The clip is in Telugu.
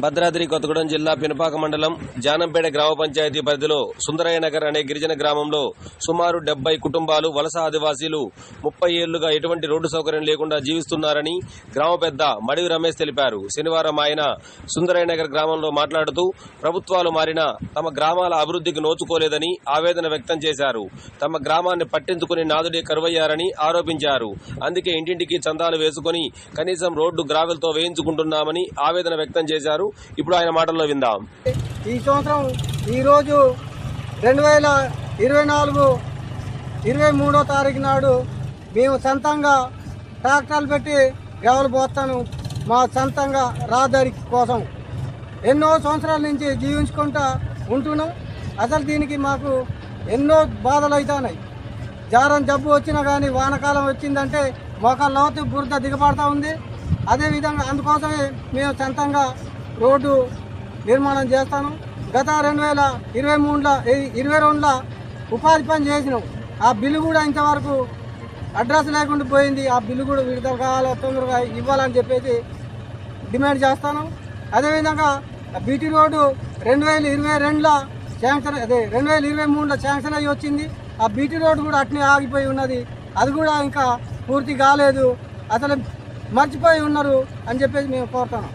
భద్రాద్రి కొత్తగూడెం జిల్లా పినపాక మండలం జానంపేట గ్రామ పంచాయతీ పరిధిలో సుందరయ్య నగర్ అనే గిరిజన గ్రామంలో సుమారు డెబ్బై కుటుంబాలు వలస ఆదివాసీలు ముప్పై ఏళ్ళుగా ఎటువంటి రోడ్డు సౌకర్యం లేకుండా జీవిస్తున్నారని గ్రామ పెద్ద మడివి రమేష్ తెలిపారు. శనివారం ఆయన సుందరయ్య నగర్ గ్రామంలో మాట్లాడుతూ ప్రభుత్వాలు మారినా తమ గ్రామాల అభివృద్ధికి నోచుకోలేదని ఆవేదన వ్యక్తం చేశారు. తమ గ్రామాన్ని పట్టించుకుని నాదుడే కరువయ్యారని ఆరోపించారు. అందుకే ఇంటింటికి చందాలు వేసుకుని కనీసం రోడ్డు గ్రావెల్తో వేయించుకుంటున్నామని ఆవేదన వ్యక్తం చేశారు. ఇప్పుడు ఆయన మాటల్లో విందాం. ఈ సంవత్సరం ఈరోజు రెండు వేల ఇరవై నాలుగు ఇరవై మూడో తారీఖు నాడు మేము సొంతంగా ట్రాక్టర్లు పెట్టి ఎవరు పోస్తాను మా సొంతంగా రహదారి కోసం. ఎన్నో సంవత్సరాల నుంచి జీవించుకుంటా ఉంటున్నాం. అసలు దీనికి మాకు ఎన్నో బాధలు అవుతున్నాయి జారం జబ్బు వచ్చినా కానీ వానకాలం వచ్చిందంటే మోకాళ్ళ లోతు బురద దిగబడతా ఉంది. అదేవిధంగా అందుకోసమే మేము సొంతంగా రోడ్డు నిర్మాణం చేస్తాను. గత రెండు వేల ఇరవై మూడులో ఇరవై రెండులో ఉపాధి పని చేసినాం. ఆ బిల్లు కూడా ఇంతవరకు అడ్రస్ లేకుండా పోయింది. ఆ బిల్లు కూడా విడుదల కావాలి తొందరగా ఇవ్వాలని చెప్పేసి డిమాండ్ చేస్తాను. అదేవిధంగా బీటీ రోడ్డు రెండు వేల ఇరవై రెండులో శాంక్షన్ అదే రెండు వేల ఇరవై మూడులో శాంక్షన్ అయ్యి వచ్చింది. ఆ బీటీ రోడ్డు కూడా అట్నే ఆగిపోయి ఉన్నది. అది కూడా ఇంకా పూర్తి కాలేదు. అసలు మర్చిపోయి ఉన్నారు అని చెప్పేసి మేము కోరుతున్నాం.